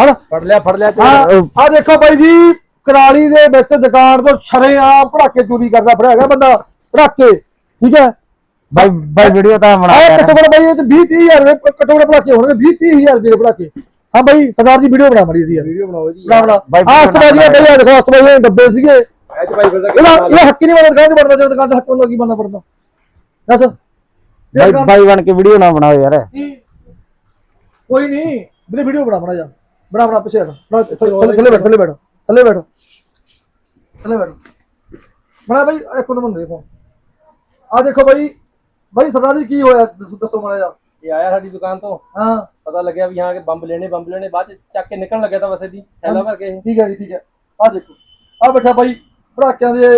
ਫੜ। ਫੜ ਲਿਆ ਫੜ ਲਿਆ ਹਾਂ ਆ ਦੇਖੋ ਬਾਈ ਜੀ ਕਰਾਲੀ ਦੇ ਵਿੱਚ ਦੁਕਾਨ ਤੋਂ ਸ਼ਰੇਆਮ ਪੜਾਕੇ ਚੋਰੀ ਕਰਦਾ ਫੜਿਆ ਹੈਗਾ ਬੰਦਾ ਪੜਾਕੇ ਠੀਕ ਹੈ? ਬਾਈ ਬਾਈ ਵੀਡੀਓ ਤਾਂ ਬਣਾ ਆ ਘੱਟੋ ਘੱਟ ਬਾਈ ਇਹ ਚ 20 30000 ਦੇ ਘੱਟੋ ਘੱਟ ਪੜਾਕੇ ਹੋਣਗੇ 20 30000 ਦੇ ਪੜਾਕੇ ਹਾਂ ਬਾਈ ਸਰਦਾਰ ਜੀ ਵੀਡੀਓ ਬਣਾ ਮੜੀ ਦੀ ਯਾਰ ਵੀਡੀਓ ਬਣਾਓ ਜੀ। ਬਣਾ ਬਣਾ। ਬਾਈ ਆ ਦੇਖੋ ਅਸਤਬਾਜੀ ਦੇ ਡੱਬੇ ਸੀਗੇ। ਐ ਚ ਭਾਈ ਫਿਰ ਇਹਦਾ ਇਹ ਹੱਕੀ ਨਹੀਂ ਬਣਦਾ ਦੁਕਾਨ 'ਚ ਵੜਦਾ ਜਦੋਂ ਦੁਕਾਨ 'ਚ ਹੱਕ ਹੁੰਦਾ ਕੀ ਬਣਨਾ ਪੜਦਾ ਦੱਸ। ਬਾਈ ਬਾਈ ਬਣ ਕੇ ਵੀਡੀਓ ਨਾ ਬਣਾਓ ਯਾਰ। ਕੋਈ ਨਹੀਂ ਵੀਰੇ ਵੀਡੀਓ ਬਣਾ ਬਣਾ ਜਾ ਬਣਾ ਬਣਾ ਪਿੱਛੇ ਹਟ। ਬਣਾ, ਥੱਲੇ ਥੱਲੇ ਬੈਠ ਥੱਲੇ ਬੈਠ ਥੱਲੇ ਬੈਠ। ਥੱਲੇ ਬੈਠ। ਬਣਾ ਬਾਈ ਇੱਕ ਮਿੰਟ ਮੈਨੂੰ ਦੇਖੋ ਆ ਦੇਖੋ ਬਾਈ ਬਾਈ ਸਰਦਾਰ ਜੀ ਕੀ ਹੋਇਆ? ਦੱਸੋ ਦੱਸੋ ਮਾੜਾ ਜਾ ਇਹ ਆਇਆ ਸਾਡੀ ਦੁਕਾਨ ਤੋਂ। ਹਾਂ। ਪਤਾ ਲੱਗਿਆ ਵੀ ਹਾਂ ਕਿ ਬੰਬ ਲੈਣੇ ਬੰਬ ਲੈਣੇ। ਬਾਅਦ ਚ ਚੱਕ ਕੇ ਨਿਕਲਣ ਲੱਗਿਆ ਤਾਂ ਵਸੇ ਦੀ ਥੈਲਾ ਭਰ ਕੇ ਠੀਕ ਹੈ ਜੀ ਠੀਕ ਹੈ। ਆ ਦੇਖੋ। ਆ ਬੈਠਾ ਬਾਈ ਪੜਾਕਿਆਂ ਦੇ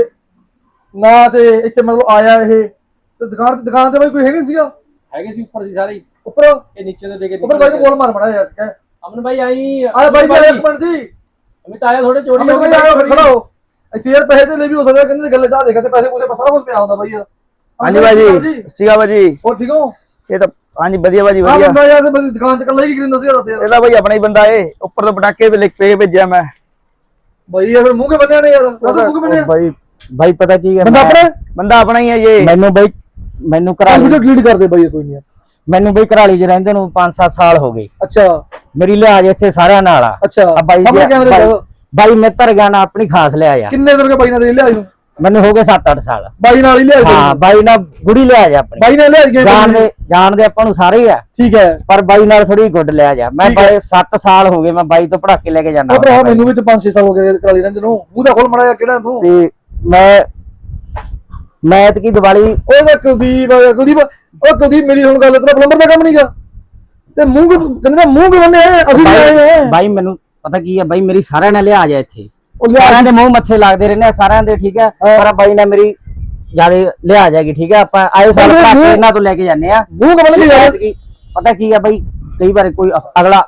ਨਾਂ ਤੇ ਇੱਥੇ ਮਤਲਬ ਆਇਆ ਇਹ। ਤੇ ਦੁਕਾਨ ਤੇ ਦੁਕਾਨ ਤੇ ਬਾਈ ਕੋਈ ਹੈ ਨਹੀਂ ਸੀਗਾ? ਹੈਗੇ ਸੀ ਉੱਪਰ ਸੀ ਸਾਰੇ। ਉੱਪਰ? ਇਹ ਨੀਚੇ ਤੋਂ ਦੇ ਕੇ ਉੱਪਰ ਬਾਈ ਨੂੰ ਬੋਲ ਮਾਰ ਮੜਾ ਯਾਰ। ਅਮਨ ਭਾਈ ਆਈ ਆ ਬਾਈ ਜੀ ਇੱਕ ਮਿੰਟ ਜੀ। ਅਮਿਤ ਆਇਆ ਥੋੜੇ ਚੋਰੀ ਹੋ ਗਈ ਆਓ ਖੜਾ ਹੋ ਇੱਥੇ ਯਾਰ ਪੈਸੇ ਤੇ ਲਈ ਵੀ ਹੋ ਸਕਦਾ ਕਹਿੰਦੇ ਗੱਲੇ ਜਾ ਦੇਖਾ ਤੇ ਪੈਸੇ ਪੂਸੇ ਸਾਰਾ ਕੁਝ ਪਿਆ ਹੁੰਦਾ ਬਾਈ ਯਾਰ। ਹਾਂਜੀ ਬਾਜੀ ਸੀਗਾ ਬਾਜੀ ਹੋਰ ਠੀਕ ਹੋ? ਇਹ ਤਾਂ ਹਾਂਜੀ ਵਧੀਆ ਬਾਜੀ ਆ ਵਧੀਆ। ਬੰਦਾ ਯਾਰ ਤੇ ਬੰਦੀ ਦੁਕਾਨ ਚ ਕੱਲਾ ਹੀ ਕਿਰਿੰਦਾ ਸੀ ਦੱਸ ਯਾਰ। ਇਹਦਾ ਬਾਈ ਆਪਣਾ ਹੀ ਬੰਦਾ ਏ ਉੱਪਰ ਤੋਂ ਪਟਾਕੇ ਵੀ ਲਿਖ ਕੇ ਭੇਜਿਆ ਮੈਂ। ਬਾਈ ਯਾਰ ਫਿਰ ਮੂੰਹ ਕੇ ਬੰਨਿਆ ਨੇ ਯਾਰ? ਦੱਸ ਮੂੰਹ ਕੇ ਬੰਨਿਆ? ਬਾਈ ਬਾਈ ਪਤਾ ਕੀ ਹੈ ਬੰਦਾ ਆਪਣੇ? ਬੰਦਾ ਆਪਣਾ ਹੀ ਹੈ ਜੀ। ਮੈਨੂੰ ਬਾਈ ਮੈਨੂੰ ਆ ਕਰਾਲੀ ਵੀਡੀਓ ਡਿਲੀਟ ਕਰ ਦੇ ਬਾਈ ਇਹ ਕੋਈ ਨਹੀਂ ਮੈਨੂੰ ਬਈ ਕਰਾਲੀ 'ਚ ਰਹਿੰਦੇ ਨੂੰ 5-7 ਸਾਲ ਹੋ ਗਏ। ਅੱਛਾ। ਮੇਰੀ ਲਿਹਾਜ਼ ਇੱਥੇ ਸਾਰਿਆਂ ਨਾਲ ਆ। ਅੱਛਾ। ਆ ਬਾਈ ਸਾਹਮਣੇ ਦੀ- ਕੈਮਰੇ ਬਾਈ- ਲਗਾਓ ਬਾਈ ਮਿੱਤਰ ਗਾਣਾ ਆਪਣੀ ਖਾਸ ਲਿਆ ਆ। ਕਿੰਨੇ ਦਿਨ ਕੇ ਬਾਈ ਨਾਲ ਲਿਆ ਇਹਨੂੰ ਮੈਨੂੰ ਹੋ ਗਏ 7-8 ਸਾਲ। ਬਾਈ ਨਾਲ ਹੀ ਲਿਆ ਹਾਂ ਬਾਈ ਨਾਲ ਗੁੜੀ ਲਿਆ ਜਾ ਆਪਣੀ। ਬਾਈ ਨਾਲ ਲਿਆ ਗਿਆ ਜਾਣਦੇ ਜਾਣਦੇ ਆਪਾਂ ਨੂੰ ਸਾਰੇ ਹੀ ਆ। ਠੀਕ ਹੈ। ਪਰ ਬਾਈ ਨਾਲ ਥੋੜੀ ਗੁੱਡ ਲਿਆ ਜਾ ਮੈਂ ਠੀਕ ਹੈ। ਬਾਈ 7 ਸਾਲ ਹੋ ਗਏ ਮੈਂ ਬਾਈ ਤੋਂ ਪੜਾਕੇ ਲੈ ਕੇ ਜਾਂਦਾ ਉਹ ਭਰਾ ਮੈਨੂੰ ਵੀ ਤੇ 5-6 ਸਾਲ ਹੋ ਗਏ ਕਰਾਲੀ ਰਹਿੰਦੇ ਨੂੰ। ਮੂੰਹ ਦਾ ਖੋਲ ਮੜਾਇਆ ਕਿਹੜਾ ਤੂੰ? ਤੇ ਮੈਂ ਮੈਂ ਤੇ ਕੀ ਦੀਵਾਲੀ ਉਹਦਾ ਕੁਲਦੀਪ ਆ, ਕੁਲਦੀਪ ਉਹ ਕੁਲਦੀਪ ਮੇਰੀ ਹੁਣ ਗੱਲ ਤੇਰਾ ਪਲੰਬਰ ਦਾ ਕੰਮ ਨਹੀਂਗਾ ਤੇ ਮੂੰਹ ਕਹਿੰਦੇ ਮੂੰਹ ਕਿਉਂ ਬੰਨੇ ਅਸੀਂ ਵੀ ਆਏ ਆ। ਬਾਈ ਮੈਨੂੰ ਪਤਾ ਕੀ ਆ ਬਾਈ ਮੇਰੀ ਸਾਰਿਆਂ ਨਾਲ ਲਿਆ ਜਾ ਇੱਥੇ। ਸਾਰਿਆਂ ਦੇ ਮੂੰਹ ਮੱਥੇ ਲੱਗਦੇ ਰਹਿੰਦੇ ਆ ਸਾਰਿਆਂ ਦੇ ਠੀਕ ਹੈ। ਪਰ ਬਾਈ ਨਾਲ ਮੇਰੀ ਜਿਆਦੇ ਲਿਆ ਜਾਏਗੀ ਠੀਕ ਹੈ ਆਪਾਂ ਆਏ ਸਾਲ ਮੂੰਹ- ਇਹਨਾਂ ਤੋਂ ਲੈ ਕੇ ਜਾਂਦੇ ਆ। ਮੂੰਹ ਕਿਉਂ ਬੰਨੇ ਯਾਰ ਕੀ ਪਤਾ ਕੀ ਆ ਬਾਈ ਕਈ ਵਾਰ ਕੋਈ ਅਗਲਾ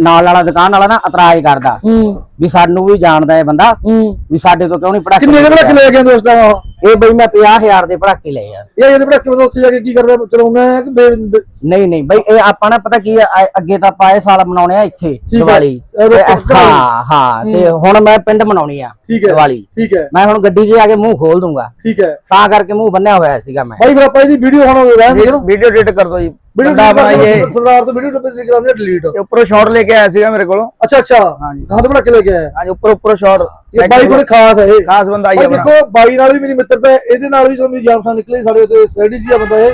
ਨਾਲ ਵਾਲਾ ਦੁਕਾਨ ਵਾਲਾ ਨਾ ਇਤਰਾਜ਼ ਕਰਦਾ ਹੂੰ। ਵੀ ਸਾਨੂੰ ਵੀ ਜਾਣਦਾ ਹੈ ਬੰਦਾ ਹੂੰ। ਵੀ ਸਾਡੇ ਤੋਂ ਕਿਉਂ ਨਹੀਂ ਪੜਾਕੇ ਕਿੰਨੇ ਦੇ ਭੜਾਕੇ ਲੈ ਉਸ ਟਾਈਮ ਇਹ ਬਈ ਮੈਂ 50000 ਦੇ ਪੜਾਕੇ ਲਏ ਆ। ਇਹ ਇਹਦੇ ਭੜਾਕੇ ਬੰਦਾ ਉੱਥੇ ਜਾ ਕੇ ਕੀ ਕਰਦਾ ਚਲਾਉਣਾ ਹੈ ਕਿ ਬੇ- ਨਹੀਂ ਨਹੀਂ ਬਈ ਇਹ ਆਪਾਂ ਨਾ ਪਤਾ ਕੀ ਆ ਆ- ਅੱਗੇ ਤਾਂ ਆਪਾਂ ਇਹ ਸਾਲ ਮਨਾਉਣੇ ਆ ਇੱਥੇ ਹੈ। ਦੀਵਾਲੀ। ਇਹ ਤੇ ਰੋਪੜ ਹਾਂ ਹਾਂ ਤੇ ਹੁਣ ਮੈਂ ਪਿੰਡ ਮਨਾਉਣੀ ਆ ਠੀਕ ਹੈ ਦੀਵਾਲੀ। ਠੀਕ ਹੈ। ਮੈਂ ਹੁਣ ਗੱਡੀ 'ਚ ਆ ਕੇ ਮੂੰਹ ਖੋਲ ਦੂੰਗਾ। ਠੀਕ ਹੈ। ਤਾਂ ਕਰਕੇ ਮੂੰਹ ਬੰਨਿਆ ਹੋਇਆ ਸੀਗਾ ਮੈਂ। ਬਾਈ ਫਿਰ ਆਪਾਂ ਇਹਦੀ ਵੀਡੀਓ ਹੁਣ ਰਹਿਣ ਦੇ ਵੀਡੀਓ ਐਡਿਟ ਕਰ ਦੋ ਜੀ। ਬੰਦਾ ਬਣਾਈਏ। ਸਰਦਾਰ ਤੋਂ ਵੀਡੀਓ ਟੱਪੇ ਲਿਖ ਲਾਂਦੇ ਡਿਲੀਟ ਇਹ ਉੱਪਰੋਂ ਸ਼ਾਟ ਲੈ ਕੇ ਆਇਆ ਸੀਗਾ ਮੇਰੇ ਕੋਲੋਂ। ਅੱਛਾ ਅੱਛਾ। ਹਾਂਜੀ। ਕਹਾਂ ਤੋਂ ਭੜਾਕੇ ਲੈ ਕੇ ਆਇਆ। ਹਾਂਜੀ ਉੱਪਰ ਉੱਪਰ ਸ਼ਾਟ ਇਹ ਬਾਈ ਥੋੜੇ ਖਾਸ ਹੈ ਇਹ। ਖਾਸ ਬੰਦਾ ਆਈ ਆਪਣਾ। ਦੇਖੋ ਬਾਈ ਨਾਲ ਵੀ ਮੇਰੀ ਮਿੱਤਰਤਾ ਹੈ ਇਹਦੇ ਨਾਲ ਵੀ ਮੇਰੀ ਜਾਮਸ਼ਾਨ ਨਿਕਲੀ ਸਾਡੇ ਉੱਤੇ ਸਟੱਡੀ ਜੀ ਆ ਬੰਦਾ ਇਹ।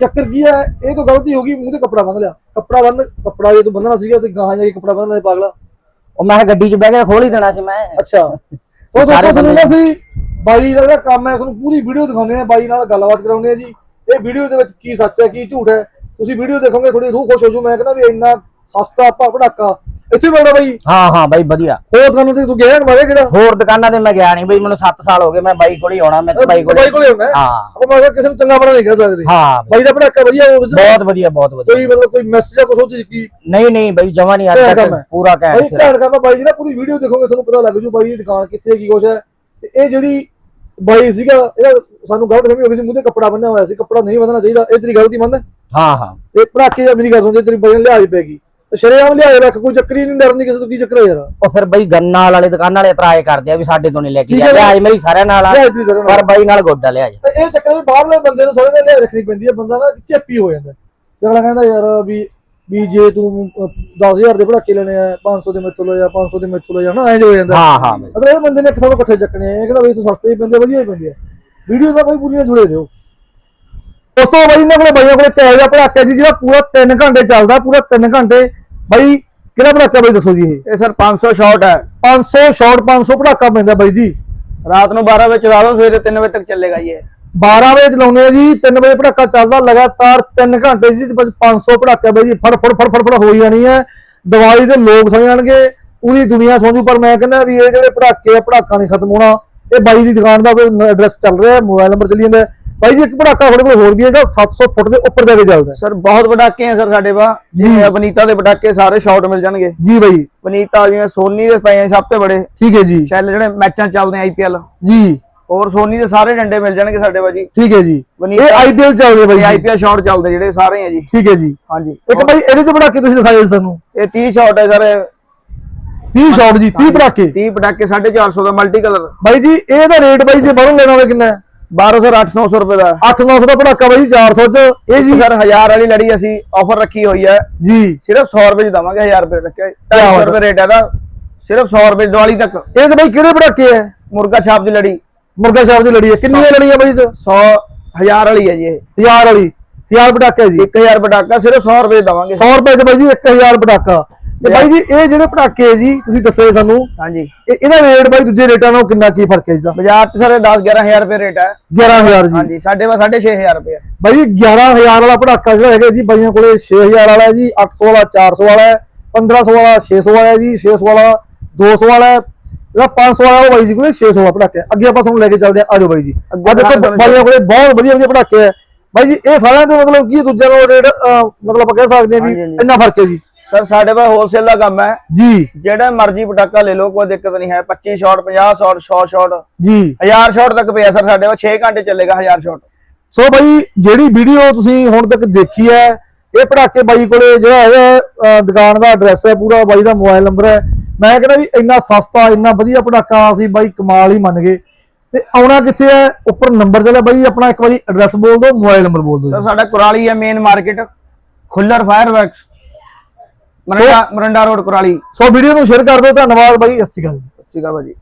ਚੱਕਰ ਕੀ ਹੈ ਇਹ ਤੋਂ ਗਲਤੀ ਹੋ ਗਈ ਮੂੰਹ ਤੇ ਕੱਪੜਾ ਬੰਨ ਲਿਆ। ਕੱਪੜਾ ਬੰਨ ਕੱਪੜਾ ਜੇ ਤੂੰ ਬੰਨਣਾ ਸੀਗਾ ਤੇ ਗਾਹਾਂ ਜਾ ਕੇ ਕੱਪੜਾ ਬੰਨਣਾ ਪਾਗਲਾ। ਉਹ ਮੈਂ ਗੱਡੀ 'ਚ ਬਹਿ ਕੇ ਖੋਲ ਹੀ ਦੇਣਾ ਸੀ ਮੈਂ। ਅੱਛਾ। ਉਹ ਬੰਦੇ ਬੰਦੇ- ਸੀ ਬਾਈ ਦਾ ਜਿਹੜਾ ਕੰਮ ਹੈ ਤੁਹਾਨੂੰ ਪੂਰੀ ਵੀਡੀਓ ਦਿਖਾਉਂਦੇ ਆ ਬਾਈ ਨਾਲ ਗੱਲਬਾਤ ਕਰਾਉਂਦੇ ਆ ਜੀ। ਇਹ ਵੀਡੀਓ ਦੇ ਵਿੱਚ ਕੀ ਸੱਚ ਹੈ ਕੀ ਝੂਠ ਹੈ ਤੁਸੀਂ ਵੀਡੀਓ ਦੇਖੋਗੇ ਥੋੜੀ ਰੂਹ ਖੁਸ਼ ਹੋ ਜੂ। ਮੈਂ ਕਹਿੰਦਾ ਵੀ ਇੰਨਾ ਸਸਤਾ ਆਪਾਂ ਪੜਾਕਾ ਇੱਥੇ ਮਿਲਦਾ ਬਾਈ? ਹਾਂ ਹਾਂ ਬਾਈ ਵਧੀਆ। ਹੋਰ ਦੁਕਾਨਾਂ ਤੇ ਤੂੰ ਗਿਆ ਮਾਰੇ ਕਿਹੜਾ? ਹੋਰ ਦੁਕਾਨਾਂ ਤੇ ਮੈਂ ਗਿਆ ਨਹੀਂ ਬਈ ਮੈਨੂੰ 7 ਸਾਲ ਹੋ ਗਏ ਮੈਂ ਬਾਈ ਕੋਲ ਹੀ ਆਉਣਾ ਮੈਂ ਤੇ ਬਾਈ ਕੋਲ ਬਾਈ ਹੈ। ਹਾਂ। ਆਪਾਂ ਮੈਂ ਕਿਹਾ ਕਿਸੇ ਨੂੰ ਚੰਗਾ ਬਣਾ ਨਹੀਂ ਕਹਿ ਸਕਦੇ। ਹਾਂ। ਬਾਈ ਦਾ ਪੜਾਕਾ ਵਧੀਆ ਉਹ ਬਹੁਤ ਵਧੀਆ ਬਹੁਤ ਵਧੀਆ। ਕੋਈ ਮਤਲਬ ਕੋਈ ਮੈਸੇਜ ਆ ਕੁਛ ਉਹ ਚੀਜ਼ ਕੀ? ਨਹੀਂ ਨਹੀਂ ਬਈ ਜਮਾ ਨਹੀਂ ਅੱਜ ਤੱਕ। ਪੂਰਾ ਬਾਈ ਕਹਿ ਘੈਂਟ ਕੰਮ ਆ ਬਾਈ ਜੀ ਨਾ ਪੂਰੀ ਵੀਡੀਓ ਦੇਖੋਗੇ ਤੁਹਾਨੂੰ ਪਤਾ ਲੱਗ ਜੂ ਬਾਈ ਦੀ ਦੁਕਾਨ ਕਿੱਥੇ ਕੀ ਕੁਛ ਹੈ। ਤੇ ਇਹ ਜਿਹੜੀ ਬਾਈ ਸੀਗਾ ਇਹਦਾ ਸਾਨੂੰ ਗਲਤ ਫਹਿਮੀ ਹੋ ਗਈ ਸੀ ਮੂੰਹ ਤੇ ਕੱਪੜਾ ਬੰਨਿਆ ਹੋਇਆ ਸੀ। ਕੱਪੜਾ ਨਹੀਂ ਬੰਨਣਾ ਚਾਹੀਦਾ। ਇਹ ਤੇਰੀ ਗਲਤੀ ਮੰਨਦਾ ਹਾਂ ਹਾਂ। ਇਹ ਪੜਾਕੇ ਜਾਂ ਮੇਰੀ ਗੱਲ ਸੁਣ ਜੇ ਤੇਰੀ ਬਜਨ ਲਿਆਜ ਪੈਗੀ ਤੇ ਸ਼ਰੇਆਮ ਲਿਆਜ ਰੱਖ ਕੋਈ ਚੱਕਰ ਨਹੀਂ ਡਰਨੀ ਕਿਸੇ ਤੋਂ ਕੀ ਚੱਕਰ ਹੈ ਯਾਰ? ਉਹ ਫਿਰ ਬਈ ਗੰਨਾ ਵਾਲੇ ਦੁਕਾਨ ਵਾਲੇ ਇਤਰਾਜ਼ ਕਰਦੇ ਆ ਵੀ ਸਾਡੇ ਤੋਂ ਨਹੀਂ ਲੈ ਕੇ ਠੀਕ ਹੈ ਜਾਂਦੇ ਅੱਜ ਮੇਰੀ ਸਾਰਿਆਂ ਨਾਲ ਆ ਦੀ ਪਰ ਬਾਈ ਨਾਲ ਗੋਡਾ ਲਿਆ ਜਾ। ਇਹ ਚੱਕਰ ਵੀ ਬਾਹਰਲੇ ਬੰਦੇ ਨੂੰ ਸਾਰੇ ਲਿਆਜ ਰੱਖਣੀ ਪੈਂਦੀ ਹੈ ਬੰਦਾ ਨਾ ਚੇਪੀ ਹੋ ਜਾਂਦਾ। ਤੇ ਅਗਲਾ ਕਹਿੰਦਾ ਯਾਰ ਵੀ ਵੀ ਜੇ ਤੂੰ ਅਹ, 10000 ਦੇ ਪੜਾਕੇ ਲੈਣੇ ਆ 500 ਦੇ ਮੇਥੋਂ ਲੋ ਜਾਂ 500 ਦੇ ਮੇਥੋਂ ਲੋ ਜਾਂ ਨਾ ਐਂ ਹੋ ਜਾਂਦਾ। ਹਾਂ ਹਾਂ। ਬਈ ਅਗਲੇ ਬੰਦੇ ਨੇ ਕਿਥੋਂ ਇਕੱਠੇ ਚੱਕਣੇ ਆ ਇਹ ਕਹਿੰਦਾ ਬਈ ਤੂੰ ਸਸਤੇ ਹੀ ਪੈਂਦੇ ਵਧੀਆ ਹੀ ਪੈਂਦੇ ਆ। ਵੀਡੀਓ ਦਾ ਬਈ ਪੂਰੀਆਂ ਜੁੜੇ ਰਹੋ। ਉਸ ਤੋਂ ਬਾਅਦ ਇਹਨਾਂ ਕੋਲੇ ਬਾਈਆਂ ਕੋਲੇ ਕਿਹੋ ਜਿਹਾ ਪੜਾਕਾ ਜੀ ਜਿਹੜਾ ਪੂਰਾ 3 ਘੰਟੇ ਚੱਲਦਾ ਪੂਰਾ 3 ਘੰਟੇ। ਬਾਈ ਕਿਹੜਾ ਪੜਾਕਾ ਬਾਈ ਦੱਸੋ ਜੀ ਇਹ? ਇਹ ਸਰ 500 ਸ਼ਾਟ ਹੈ। 500 ਸ਼ਾਟ 500 ਪੜਾਕਾ ਪੈਂਦਾ ਬਾਈ ਜੀ। ਰਾਤ ਨੂੰ 12 ਵਜੇ ਚਲਾ ਦੋ ਸਵੇਰੇ 3 ਵਜੇ ਤੱਕ ਚੱਲੇਗਾ ਇਹ। 12 ਵਜੇ ਚਲਾਉਂਦੇ ਆ ਜੀ 3 ਵਜੇ ਪੜਾਕਾ ਚੱਲਦਾ ਲਗਾਤਾਰ 3 ਘੰਟੇ ਜੀ ਬਸ 500 ਪੜਾਕਾ ਬਾਈ ਜੀ ਫੜ ਫੜ ਫੜ ਫੜ ਫੜ ਹੋਈ ਜਾਣੀ ਹੈ। ਦੀਵਾਲੀ ਦੇ ਲੋਕ ਸੌ ਜਾਣਗੇ ਪੂਰੀ ਦੁਨੀਆ ਸੌਂ ਜੂ ਪਰ ਮੈਂ ਕਹਿੰਦਾ ਵੀ ਇਹ ਜਿਹੜੇ ਪੜਾਕੇ ਆ ਪੜਾਕਾ ਨਹੀਂ ਖਤਮ ਹੋਣਾ। ਇਹ ਬਾਈ ਦੀ ਦੁਕਾਨ ਦਾ ਕੋਈ ਐਡਰੈਸ ਚੱਲ ਰਿਹਾ ਮੋਬਾਈਲ ਨੰਬਰ ਚੱਲੀ ਜਾਂਦਾ। ਬਾਈ ਜੀ ਇੱਕ ਪੜਾਕਾ ਤੁਹਾਡੇ ਕੋਲ ਹੋਰ ਵੀ ਹੈਗਾ 700 ਫੁੱਟ ਦੇ ਉੱਪਰ ਜਾ ਕੇ ਚੱਲਦਾ। ਸਰ ਬਹੁਤ ਪਟਾਕੇ ਆ ਸਰ ਸਾਡੇ ਪਾ। ਜਿਵੇਂ ਵਨੀਤਾ ਦੇ ਪਟਾਕੇ ਸਾਰੇ ਸ਼ਾਟ ਮਿਲ ਜਾਣਗੇ। ਜੀ ਬਾਈ ਵਨੀਤਾ ਜਿਵੇਂ ਸੋਨੀ ਦੇ ਪਏ ਆ ਸਭ ਤੋਂ ਬੜੇ ਠੀਕ ਹੈ ਜੀ। ਸ਼ੈਲ ਜਿਹੜੇ ਮੈਚਾਂ ਚੱਲਦੇ ਆ ਆਈਪੀਐਲ ਜੀ। ਹੋਰ ਸੋਨੀ ਦੇ ਸਾਰੇ ਡੰਡੇ ਮਿਲ ਜਾਣਗੇ ਸਾਡੇ ਪਾ ਜੀ। ਠੀਕ ਹੈ ਜੀ। ਇਹ ਆਈਪੀਐਲ ਚੱਲ ਰਿਹਾ ਬਾਈ। ਆਈਪੀਐਲ ਸ਼ਾਟ ਚੱਲਦੇ ਜਿਹੜੇ ਸਾਰੇ ਆ ਜੀ। ਠੀਕ ਹੈ ਜੀ। ਹਾਂਜੀ। ਇੱਕ ਬਾਈ ਇਹਦੇ ਤੋਂ ਪੜਾਕੇ ਤੁਸੀਂ ਦਿਖਾਇਓ ਸਾਨੂੰ। ਇਹ 30 ਸ਼ਾਟ ਹੈ ਸਰ। 30 ਸ਼ਾਟ ਜੀ 30 ਪਟਾਕੇ। 30 ਪਟਾਕੇ 450 ਦਾ ਮਲਟੀ ਕਲਰ ਬਾਈ ਜੀ ਇਹਦਾ ਰੇਟ ਬਾਈ ਜੇ ਬਾਹਰੋਂ ਲੈਣਾ ਹੋਵੇ ਕਿੰਨਾ ਹੈ? 1200 800 ਰੁਪਏ ਦਾ 8-900 ਦਾ ਪਟਾਕਾ ਬਾਈ 400 ਚ ਇਹ ਜੀ ਸਰ 1000 ਵਾਲੀ ਲੜੀ ਅਸੀਂ ਆਫਰ ਰੱਖੀ ਹੋਈ ਹੈ ਜੀ ਸਿਰਫ 100 ਰੁਪਏ ਚ ਦਵਾਂਗੇ 1000 ਰੁਪਏ ਰੱਖਿਆ ਬਾਤ 250 ਹੈ। ਰੁਪਏ ਰੇਟ ਹੈ ਦਾ ਸਿਰਫ 100 ਰੁਪਏ ਦੀਵਾਲੀ ਤੱਕ ਇਹ ਚ ਬਾਈ ਕਿਹੜੇ ਪਟਾਕੇ ਹੈ ਮੁਰਗਾ ਛਾਪ ਦੀ ਲੜੀ ਮੁਰਗਾ ਸ਼ਾਪ ਦੀ ਲੜੀ ਹੈ ਕਿੰਨੀਆਂ ਲੜੀਆਂ ਬਾਈ ਚ 100 1000 ਵਾਲੀ ਹੈ ਜੀ ਇਹ 1000 ਵਾਲੀ 1000 ਪਟਾਕਾ ਜੀ 1000 ਪਟਾਕਾ ਸਿਰਫ 100 ਰੁਪਏ ਦਵਾਂਗੇ 100 ਰੁਪਏ ਚ ਬਾਈ ਜੀ 1000 ਪਟਾਕਾ ਤੇ ਬਾਈ ਜੀ ਇਹ ਜਿਹੜੇ ਪਟਾਕੇ ਜੀ ਤੁਸੀਂ ਦੱਸੇ ਸਾਨੂੰ। ਹਾਂਜੀ। ਇਹ- ਇਹਦਾ ਰੇਟ ਬਾਈ ਦੂਜੇ ਰੇਟਾਂ ਨਾਲੋਂ ਕਿੰਨਾ ਕੀ ਫ਼ਰਕ ਹੈ ਇਹਦਾ ਬਾਜ਼ਾਰ ਚ ਸਰ 10 11000 ਰੁਪਏ ਰੇਟ ਹੈ। 11000 ਜੀ। ਹਾਂਜੀ ਸਾਡੇ ਵਾ 6500 ਰੁਪਏ। ਬਾਈ ਜੀ 11000 ਵਾਲਾ ਪਟਾਕਾ ਜਿਹੜਾ ਹੈਗਾ ਜੀ ਬਾਈਆਂ ਕੋਲੇ 6000 ਵਾਲਾ ਹੈ ਜੀ 800 ਵਾਲਾ 400 ਵਾਲਾ ਹੈ 1500 ਵਾਲਾ 600 ਵਾਲਾ ਹੈ ਜੀ 600 ਵਾਲਾ 200 ਵਾਲਾ ਹੈ ਜਿਹੜਾ 500 ਵਾਲਾ ਉਹ ਬਾਈ ਜੀ ਕੋਲੇ 600 ਵਾਲਾ ਪਟਾਕਾ ਅੱਗੇ ਆਪਾਂ ਤੁਹਾਨੂੰ ਲੈ ਕੇ ਚੱਲਦੇ ਹਾਂ। ਆਜੋ ਬਾਈ ਜੀ। ਅੱਗੇ ਆ ਦੇਖੋ ਬਾਈਆਂ ਕੋਲੇ ਬਹੁਤ ਵਧੀਆ ਵਧੀਆ ਪਟਾਕੇ ਹੈ। ਬਾਈ ਜੀ ਇਹ ਸਾਰਿਆਂ ਦੇ ਮਤਲਬ ਕੀ ਦੂਜਿਆਂ ਨਾਲੋਂ ਰੇਟ ਮਤਲਬ ਆਪਾਂ ਕਹਿ ਸਕਦੇ ਹਾਂ ਵੀ। ਇੰਨਾ ਫ਼ਰਕ ਹੈ ਜੀ। ਸਰ ਸਾਡੇ ਕੋਲ ਹੋਲਸੇਲ ਦਾ ਕੰਮ ਹੈ। ਜੀ। ਜਿਹੜਾ ਮਰਜ਼ੀ ਪਟਾਕਾ ਲੈ ਲਓ ਕੋਈ ਦਿੱਕਤ ਨਹੀਂ ਹੈ। 25 ਸ਼ਾਟ 50 ਸ਼ਾਟ 100 ਸ਼ਾਟ ਜੀ। 1000 ਸ਼ਾਟ ਤੱਕ ਪਿਆ ਸਰ ਸਾਡੇ ਕੋਲ 6 ਘੰਟੇ ਚੱਲੇਗਾ 1000 ਸ਼ਾਟ ਸੋ ਬਾਈ ਜਿਹੜੀ ਵੀਡੀਓ ਤੁਸੀਂ ਹੁਣ ਤੱਕ ਦੇਖੀ ਹੈ ਇਹ ਪੜਾਕੇ ਬਾਈ ਕੋਲੇ ਜਿਹੜਾ ਅਹ, ਦੁਕਾਨ ਦਾ ਐਡਰੈਸ ਹੈ ਪੂਰਾ ਬਾਈ ਦਾ ਮੋਬਾਈਲ ਨੰਬਰ ਹੈ। ਮੈਂ ਕਹਿੰਦਾ ਵੀ ਇੰਨਾ ਸਸਤਾ ਇੰਨਾ ਵਧੀਆ ਪੜਾਕਾ ਅਸੀਂ ਬਾਈ ਕਮਾਲ ਹੀ ਮੰਨ ਗਏ। ਤੇ ਆਉਣਾ ਕਿੱਥੇ ਹੈ? ਉੱਪਰ ਨੰਬਰ ਚੱਲਿਆ ਬਾਈ ਆਪਣਾ ਇੱਕ ਵਾਰੀ ਐਡਰੈਸ ਬੋਲ ਦਿਓ ਮੋਬਾਈਲ ਨੰਬਰ ਬੋਲ ਦਿਓ। ਸਰ। ਸਾਡਾ ਕੁਰਾਲੀ ਹੈ main market Khullar fire works Morinda Morinda road Kurali. So video ਨੂੰ ਸ਼ੇਅਰ ਕਰ ਦਿਓ ਧੰਨਵਾਦ ਬਾਈ ਸਤਿ ਸ਼੍ਰੀ ਅਕਾਲ ਜੀ। ਸੀਗਾ ਭਾਜੀ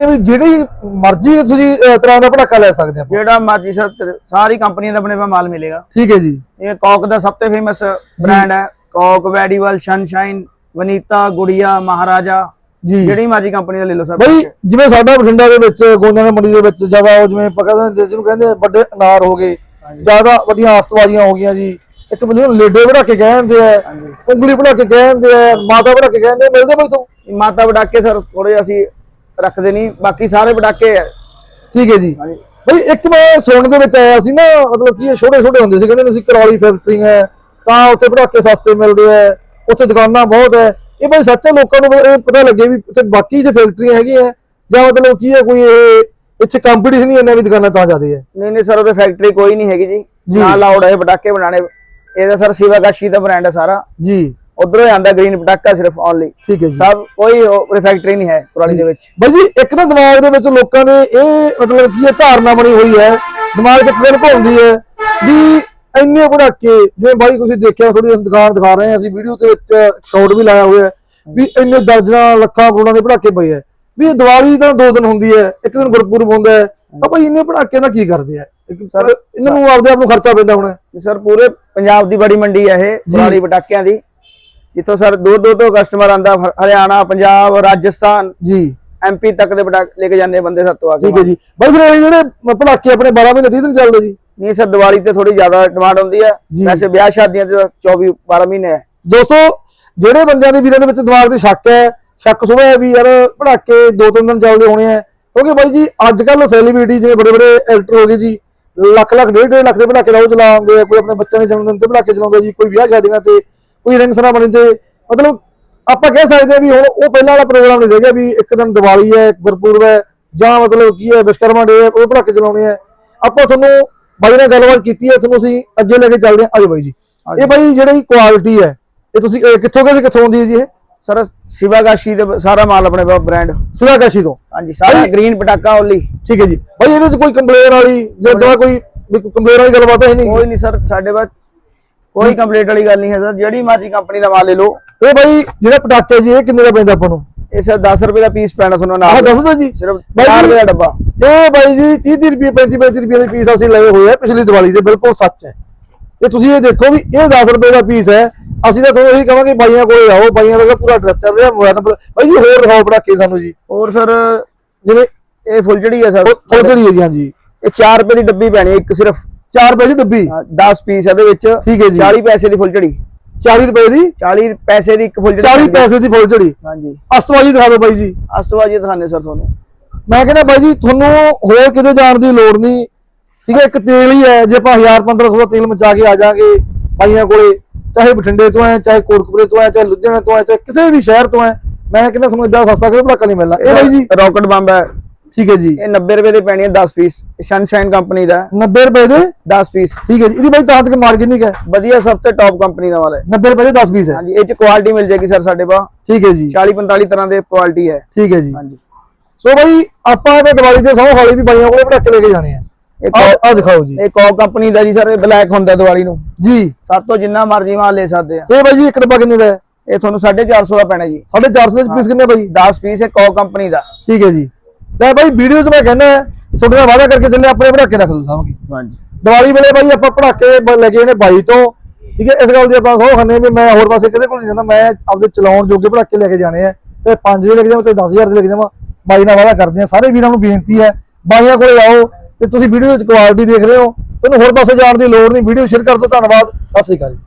ਇਹ ਵੀ ਜਿਹੜੀ ਮਰਜ਼ੀ ਤੁਸੀਂ ਤਰ੍ਹਾਂ ਦਾ ਪੜਾਕਾ ਲੈ ਸਕਦੇ ਆਪਾਂ। ਜਿਹੜਾ ਮਰਜ਼ੀ ਸਰ ਸਾਰੀ ਕੰਪਨੀਆਂ ਦਾ ਆਪਣੇ ਮਾਲ ਮਿਲੇਗਾ। ਠੀਕ ਹੈ ਜੀ। ਇਹ ਕੌਕ ਦਾ ਸਭ ਤੋਂ ਫੇਮਸ ਬ੍ਰਾਂਡ ਹੈ। ਕੌਕ ਵੈਡੀਵਲ ਸਨਸ਼ਾਈਨ ਵਨੀਤਾ ਗੁੜੀਆ ਮਹਾਰਾਜਾ। ਜੀ। ਜਿਹੜੀ ਮਰਜ਼ੀ ਕੰਪਨੀ ਦਾ ਲੈ ਲਓ ਸਰ। ਬਈ ਜਿਵੇਂ ਸਾਡਾ ਬਠਿੰਡਾ ਦੇ ਵਿੱਚ ਗੋਂਦਿਆਂ ਦੀ ਮੰਡੀ ਦੇ ਵਿੱਚ ਜ਼ਿਆਦਾ ਉਹ ਜਿਵੇਂ ਜਿਹਨੂੰ ਕਹਿੰਦੇ ਆ ਵੱਡੇ ਅਨਾਰ ਹੋ ਗਏ। ਜ਼ਿਆਦਾ ਵੱਡੀਆਂ ਆਸਤਵਾਜੀਆਂ ਹੋ ਗਈਆਂ ਜੀ। ਇੱਕ ਬੰਦੇ ਨੂੰ ਲੇਡੇ ਬਣਾ ਕੇ ਕਹਿ ਦਿੰਦੇ ਆ ਉਂਗਲੀ ਬਣਾ ਕੇ ਕਹਿ ਦਿੰਦੇ ਆ ਮਾਤਾ ਬਣਾ ਕੇ ਕਹਿ ਦਿੰਦੇ ਆ ਮਿਲਦੇ ਬਈ ਤੋਂ? ਮਾਤਾ ਪਟਾਕੇ ਸਰ ਥੋੜੇ ਅਸੀਂ ਰੱਖਦੇ ਨਹੀਂ ਬਾਕੀ ਸਾਰੇ ਪਟਾਕੇ ਹੈ ਠੀਕ ਹੈ ਜੀ। ਬਈ ਇੱਕ ਮੈਂ ਸੁਣਨ ਦੇ ਵਿੱਚ ਆਇਆ ਸੀ ਨਾ ਮਤਲਬ ਕੀ ਇਹ ਛੋਟੇ ਛੋਟੇ ਹੁੰਦੇ ਸੀ ਕਹਿੰਦੇ ਨੇ ਅਸੀਂ ਕਰੌਲੀ ਫੈਕਟਰੀ ਹੈ ਤਾਂ ਉੱਥੇ ਪਟਾਕੇ ਸਸਤੇ ਮਿਲਦੇ ਆ ਉੱਥੇ ਦੁਕਾਨਾਂ ਬਹੁਤ ਹੈ। ਇਹ ਬਈ ਸੱਚੇ ਲੋਕਾਂ ਨੂੰ ਇਹ ਪਤਾ ਲੱਗੇ ਵੀ ਉੱਥੇ ਬਾਕੀ ਜੇ ਫੈਕਟਰੀਆਂ ਹੈਗੀਆਂ ਜਾਂ ਮਤਲਬ ਕੀ ਹੈ ਕੋਈ ਇਹ ਇੱਥੇ ਕੰਪੀਟੀਸ਼ਨ ਹੀ ਇੰਨਾ ਵੀ ਦੁਕਾਨਾਂ ਤਾਂ ਜ਼ਿਆਦੇ ਹੈ ਨਹੀਂ ਨਹੀਂ ਸਰ ਉਹਦੇ ਫੈਕਟਰੀ ਕੋਈ ਨਹੀਂ ਹੈਗੀ ਜੀ। ਜੀ। ਨਾ ਲਾਉਡ ਹੈ ਪਟਾਕੇ ਬਣਾਣੇ ਇਹਦਾ ਸਰ ਸ਼ਿਵਾਗਾਸ਼ੀ ਦਾ ਬ੍ਰਾਂਡ ਹੈ ਸਾਰਾ। ਜੀ। ਉਧਰੋਂ ਹੀ ਆਂਦਾ ਗ੍ਰੀਨ ਪਟਾਕਾ ਸਿਰਫ ਓਨਲੀ ਠੀਕ ਹੈ ਜੀ। ਸਭ ਕੋਈ ਫੈਕਟਰੀ ਨਹੀਂ ਹੈ ਕੁਰਾਲੀ ਦੇ ਵਿੱਚ। ਬਾਈ ਜੀ ਇੱਕ ਨਾ ਦਿਮਾਗ ਦੇ ਵਿੱਚ ਲੋਕਾਂ ਦੇ ਇਹ ਮਤਲਬ ਕੀ ਇਹ ਧਾਰਨਾ ਬਣੀ ਹੋਈ ਹੈ ਦਿਮਾਗ 'ਚ ਇੱਕ ਗੱਲ ਘੁੰਮਦੀ ਹੈ ਵੀ ਇੰਨੇ ਪਟਾਕੇ ਜਿਵੇਂ ਬਾਈ ਤੁਸੀਂ ਦੇਖਿਆ ਥੋੜੀ ਦੁਕਾਨ ਦਿਖਾ ਰਹੇ ਹਾਂ ਅਸੀਂ ਵੀਡੀਓ ਦੇ ਵਿੱਚ ਸ਼ਾਟ ਵੀ ਲਾਇਆ ਹੋਇਆ ਹੈ ਵੀ ਇੰਨੇ ਦਰਜਨਾਂ ਲੱਖਾਂ ਕਰੋੜਾਂ ਦੇ ਪਟਾਕੇ ਪਏ ਹੈ। ਵੀ ਇਹ ਦੀਵਾਲੀ ਤਾਂ ਦੋ ਦਿਨ ਹੁੰਦੀ ਹੈ ਇੱਕ ਦਿਨ ਗੁਰਪੁਰਬ ਹੁੰਦਾ ਹੈ ਤਾਂ ਭਾਈ ਇੰਨੇ ਪਟਾਕੇ ਨਾਲ ਕੀ ਕਰਦੇ ਆ? ਸਰ ਇਹਨਾਂ ਨੂੰ ਆਪਦੇ ਆਪ ਨੂੰ ਖਰਚਾ ਪੈਂਦਾ ਹੋਣਾ। ਸਰ ਪੂਰੇ ਪੰਜਾਬ ਦੀ ਬੜੀ ਮੰਡੀ ਹੈ ਇਹ ਕੁਰਾਲੀ ਪਟਾਕਿਆਂ ਦੀ। ਜਿੱਥੋਂ ਸਰ ਦੂਰ ਦੂਰ ਤੋਂ ਕਸਟਮਰ ਆਂਦਾ ਹਰਿਆਣਾ ਪੰਜਾਬ ਰਾਜਸਥਾਨ। ਜੀ। ਐਮਪੀ ਤੱਕ ਦੇ ਪਟਾਕੇ ਲੈ ਕੇ ਜਾਂਦੇ ਬੰਦੇ ਸਾਤੋਂ ਆ ਕੇ। ਠੀਕ ਹੈ ਜੀ। ਬਾਈ ਫਿਰ ਜਿਹੜੇ ਪਟਾਕੇ ਆਪਣੇ 12 ਮਹੀਨੇ 30 ਦਿਨ ਚੱਲਦੇ ਜੀ? ਨਹੀਂ ਸਰ ਦੀਵਾਲੀ ਤੇ ਥੋੜੀ ਜ਼ਿਆਦਾ ਡਿਮਾਂਡ ਹੁੰਦੀ ਹੈ। ਵੈਸੇ ਵਿਆਹ ਸ਼ਾਦੀਆਂ ਤੇ 24 12 ਮਹੀਨੇ ਹੈ ਦੋਸਤੋ ਜਿਹੜੇ ਬੰਦਿਆਂ ਦੇ ਵੀਰਾਂ ਦੇ ਵਿੱਚ ਦਿਮਾਗ ਤੇ ਸ਼ੱਕ ਹੈ ਸ਼ੱਕ ਸੁਭਾ ਹੈ ਵੀ ਯਾਰ ਪੜਾਕੇ ਦੋ ਤਿੰਨ ਦਿਨ ਚੱਲਦੇ ਹੋਣੇ ਆ। ਕਿਉਂਕਿ ਬਾਈ ਜੀ ਅੱਜ ਕੱਲ ਸੈਲੀਬ੍ਰਿਟੀ ਜਿਵੇਂ ਬੜੇ ਬੜੇ ਐਕਟਰ ਹੋ ਗਏ ਜੀ ਲੱਖ ਲੱਖ ਡੇਢ ਡੇਢ ਲੱਖ ਦੇ ਪੜਾਕੇ ਲਾਉ ਚਲਾਉਂਦੇ ਆ ਕੋਈ ਆਪਣੇ ਬੱਚਿਆਂ ਦੇ ਜਨਮ ਦਿਨ ਤੇ ਪੜਾਕੇ ਚਲਾਉਂਦਾ ਜੀ ਕੋਈ ਵਿਆਹ ਸ਼ਾਦੀਆਂ ਤੇ ਕੋਈ ਰਿੰਗ ਸਰਾਮਣੀ ਤੇ। ਮਤਲਬ ਆਪਾਂ ਕਹਿ ਸਕਦੇ ਆ ਵੀ ਹੁਣ ਉਹ ਪਹਿਲਾਂ ਵਾਲਾ ਪ੍ਰੋਗਰਾਮ ਨਹੀਂ ਰਹਿ ਗਿਆ ਵੀ ਇੱਕ ਦਿਨ ਦੀਵਾਲੀ ਹੈ ਗੁਰਪੁਰਬ ਹੈ ਜਾਂ ਮਤਲਬ ਕੀ ਹੈ ਵਿਸ਼ਕਰਮਾ ਡੇ ਉਹ ਪੜਾਕੇ ਚਲਾਉਣੇ ਆ। ਆਪਾਂ ਤੁਹਾਨੂੰ ਬਾਈ ਨਾਲ ਗੱਲਬਾਤ ਕੀਤੀ ਹੈ ਤੁਹਾਨੂੰ ਅਸੀਂ ਅੱਗੇ ਲੈ ਕੇ ਚੱਲਦੇ ਹਾਂ। ਆਜੋ ਬਾਈ ਜੀ। ਇਹ ਬਾਈ ਜਿਹੜੀ ਕੁਆਲਿਟੀ ਹੈ ਇਹ ਤੁਸੀਂ ਕਿੱਥੋਂ ਕਿੱਥੋਂ ਆਉਂਦੀ ਹੈ ਜੀ ਇਹ? ਸਰ ਸ਼ਿਵਾਗਾਸ਼ੀ ਦੇ ਸਾਰਾ ਮਾਲ ਆਪਣੇ ਕੋਲ ਬ੍ਰਾਂਡ ਸਿਵਾਕਾਸ਼ੀ ਤੋਂ? ਹਾਂਜੀ ਸਾਰਾ ਗ੍ਰੀਨ ਪਟਾਕਾ ਓਨਲੀ ਠੀਕ ਹੈ ਜੀ। ਬਾਈ ਇਹਦੇ ਵਿੱਚ ਕੋਈ ਕੰਪਲੇਨ ਵਾਲੀ ਜਾਂ ਜਾਂ ਕੋਈ ਕੰਪਲੇਨ ਵਾਲੀ ਗੱਲਬਾਤ ਹੈ ਨਹੀਂ? ਕੋਈ ਨਹੀਂ ਸਰ ਸਾਡੇ ਬਾਅਦ ਕੋਈ ਕੰਪਲੀਟ ਵਾਲੀ ਗੱਲ ਨਹੀਂ ਹੈ ਸਰ। ਜਿਹੜੀ ਮਰਜ਼ੀ ਕੰਪਨੀ ਦਾ ਮਾਲ ਲੈ ਲਓ। ਇਹ ਬਾਈ ਜਿਹੜਾ ਪਟਾਕੇ ਜੀ ਇਹ ਕਿੰਨੇ ਦਾ ਪੈਂਦਾ ਆਪਾਂ ਨੂੰ? ਇਹ ਸਰ 10 ਰੁਪਏ ਦਾ ਪੀਸ ਪੈਣਾ ਤੁਹਾਨੂੰ ਆਹ ਨਾਲ ਦੱਸ ਦਿਓ ਜੀ। ਸਿਰਫ ਬਾਈ 4 ਜੀ, ਰੁਪਏ ਦਾ ਡੱਬਾ। ਇਹ ਬਾਈ ਜੀ 30 30 ਰੁਪਏ 35 35 ਰੁਪਏ ਦੇ ਪੀਸ ਅਸੀਂ ਲਏ ਹੋਏ ਆ ਪਿਛਲੀ ਦੀਵਾਲੀ ਦੇ। ਬਿਲਕੁਲ ਸੱਚ ਹੈ। ਤੇ ਤੁਸੀਂ ਇਹ ਦੇਖੋ ਵੀ ਇਹ 10 ਰੁਪਏ ਦਾ ਪੀਸ ਹੈ। ਅਸੀਂ ਤਾਂ ਤੁਹਾਨੂੰ ਇਹੀ ਕਹਾਂਗੇ ਬਾਈਆਂ ਕੋਲੇ ਆਓ ਬਾਈਆਂ ਦਾ ਪੂਰਾ ਐਡਰੈਸ ਚੱਲ ਰਿਹਾ ਮੋਬਾਈਲ ਨੰਬਰ ਬਾਈ ਜੀ ਹੋਰ ਦਿਖਾਓ ਪਟਾਕੇ ਸਾਨੂੰ ਜੀ। ਹੋਰ ਸਰ ਜਿਵੇਂ ਇਹ ਫੁੱਲਝੜੀ ਹੈ ਸਰ। ਉਹ ਜਿਹੜੀ ਹੈ ਜੀ ਹਾਂਜੀ। ਇਹ 4 ਰੁਪਏ ਦੀ ਡੱਬੀ ਪੈਣੀ ਇੱਕ ਸਿਰਫ। 4 ਰੁਪਏ ਦੀ ਡੱਬੀ? 10 ਪੀਸ ਇਹਦੇ ਵਿੱਚ। ਠੀਕ ਹੈ ਜੀ। 40 ਪੈਸੇ ਦੀ ਫੁੱਲਝੜੀ 40 ਰੁਪਏ ਦੀ? 40 ਪੈਸੇ ਦੀ ਇੱਕ ਫੁੱਲਝੜੀ 40 ਪੈਸੇ ਦੀ ਫੁੱਲ ਝੜੀ ਹਾਂਜੀ। ਅਸਤਵਾਜੀ ਦਿਖਾ ਦਿਓ ਬਾਈ ਜੀ। ਉਸ ਤੋਂ ਬਾਅਦ ਜੀ ਦਿਖਾਣੇ ਸਰ ਤੁਹਾਨੂੰ। ਮੈਂ ਕਹਿੰਦਾ ਬਾਈ ਜੀ ਤੁਹਾਨੂੰ ਹੋਰ ਕਿਤੇ ਜਾਣ ਦੀ ਲੋੜ ਨਹੀਂ। ਠੀਕ ਹੈ ਇੱਕ ਤੇਲ ਹੀ ਹੈ। ਜੇ ਆਪਾਂ 1000 1500 ਦਾ ਤੇਲ ਮਚਾ ਕੇ ਆ ਜਾਾਂਗੇ ਬਾਈਆਂ ਕੋਲੇ ਚਾਹੇ ਬਠਿੰਡੇ ਤੋਂ ਹੈ ਚਾਹੇ ਕੋਟਕਪੁਰੇ ਤੋਂ ਹੈ ਚਾਹੇ ਲੁਧਿਆਣੇ ਤੋਂ ਹੈ ਚਾਹੇ ਕਿਸੇ ਵੀ ਸ਼ਹਿਰ ਤੋਂ ਹੈ ਮੈਂ ਕਹਿੰਦਾ ਤੁਹਾਨੂੰ ਇਦਾਂ ਸਸਤਾ ਕਿਤੇ ਪਟਾਕਾ ਨਹੀਂ ਮਿਲਣਾ। ਇਹ ਬਾਈ ਜੀ ਰਾਕਟ ਬੰਬ ਹੈ। ਠੀਕ ਹੈ ਜੀ। ਇਹ 90 ਰੁਪਏ ਦੇ ਪੈਣੀ ਹੈ 10 ਪੀਸ। ਸਨਸ਼ਾਈਨ ਕੰਪਨੀ ਦਾ 90 ਰੁਪਏ ਦੇ? 10 ਪੀਸ। ਠੀਕ ਹੈ ਜੀ। ਇਹਦੀ ਬਾਈ ਤਾਂ ਤੱਕ ਮਾਰਕੀਟ ਨਹੀਂ ਹੈ। ਵਧੀਆ ਸਭ ਤੋਂ ਟੌਪ ਕੰਪਨੀ ਦਾ ਮਾਲ ਹੈ। 90 ਰੁਪਏ ਦੇ 10 ਪੀਸ ਹੈ। ਹਾਂਜੀ ਇਹ ਚ ਕੁਆਲਿਟੀ ਮਿਲ ਜਾਏਗੀ ਸਰ ਸਾਡੇ ਪਾ ਠੀਕ ਹੈ ਜੀ। 40 45 ਤਰ੍ਹਾਂ ਦੇ ਕੁਆਲਿਟੀ ਹੈ। ਠੀਕ ਹੈ ਜੀ। ਹਾਂਜੀ। ਸੋ ਬਾਈ ਆਪਾਂ ਤੇ ਦੀਵਾਲੀ ਤੇ ਸੌ ਹੌਲੀ ਵੀ ਬਾਈਆਂ ਕੋਲੇ ਪਟਾਕੇ ਲੈ ਕੇ ਜਾਣੇ ਆ। ਇੱਕ ਆ ਆ ਦਿਖਾਓ ਜੀ। ਇਹ ਕੌਕ ਕੰਪਨੀ ਦਾ ਜੀ ਸਰ ਇਹ ਬਲੈਕ ਹੁੰਦਾ ਦੀਵਾਲੀ ਨੂੰ। ਜੀ। ਸਭ ਤੋਂ ਜਿੰਨਾ ਮਰਜ਼ੀ ਮਾਲ ਲੈ ਸਕਦੇ ਆ। ਇਹ ਬਾਈ ਜੀ ਇੱਕ ਡੱਬਾ ਕਿੰਨੇ ਦਾ ਹੈ? ਇਹ ਤੁਹਾਨੂੰ 450 ਦਾ ਪੈਣਾ ਜੀ। 450 ਦੇ ਪੀਸ ਕਿੰਨੇ ਬਾਈ? 10 ਪੀਸ ਹੈ ਕੌਕ ਕੰਪਨੀ ਦਾ। ਠੀਕ ਹੈ ਜੀ। ਲੈ ਬਾਈ ਵੀਡੀਓ 'ਚ ਮੈਂ ਕਹਿੰਦਾ ਤੁਹਾਡੇ ਨਾਲ ਵਾਅਦਾ ਕਰਕੇ ਚੱਲੇ ਆਪਣੇ ਪਟਾਕੇ ਰੱਖ ਦੋ ਸਾਹਮਣੇ ਹਾਂਜੀ। ਦੀਵਾਲੀ ਵੇਲੇ ਬਾਈ ਆਪਾਂ ਪਟਾਕੇ ਬ- ਲੈ ਕੇ ਨੇ ਬਾਈ ਤੋਂ। ਠੀਕ ਹੈ ਇਸ ਗੱਲ ਦੀ ਆਪਾਂ ਸੌ ਖੰਨੇ ਵੀ ਮੈਂ ਹੋਰ ਪਾਸੇ ਕਿਤੇ ਕੋਲ ਨਹੀਂ ਜਾਂਦਾ ਮੈਂ ਆਪਦੇ ਚਲਾਉਣ ਜੋਗੇ ਪਟਾਕੇ ਲੈ ਕੇ ਜਾਣੇ ਆ। ਤੇ 5 ਦੇ ਲੈ ਕੇ ਜਾਵਾਂ ਤੇ 10000 ਦੇ ਲੈ ਕੇ ਜਾਵਾਂ ਬਾਈ ਨਾਲ ਵਾਅਦਾ ਕਰਦੇ ਆ ਸਾਰੇ ਵੀਰਾਂ ਨੂੰ ਬੇਨਤੀ ਹੈ ਬਾਈਆਂ ਕੋਲੇ ਆਓ ਤੇ ਤੁਸੀਂ ਵੀਡੀਓ ਵਿੱਚ ਕੁਆਲਿਟੀ ਦੇਖ ਰਹੇ ਹੋ। ਤੁਹਾਨੂੰ ਹੋਰ ਪਾਸੇ ਜਾਣ ਦੀ ਲੋੜ ਨਹੀਂ। ਵੀਡੀਓ ਸ਼ੇਅਰ ਕਰ ਦਿਓ। ਧੰਨਵਾਦ। ਸਤਿ ਸ੍ਰੀ ਅਕਾਲ ਜੀ।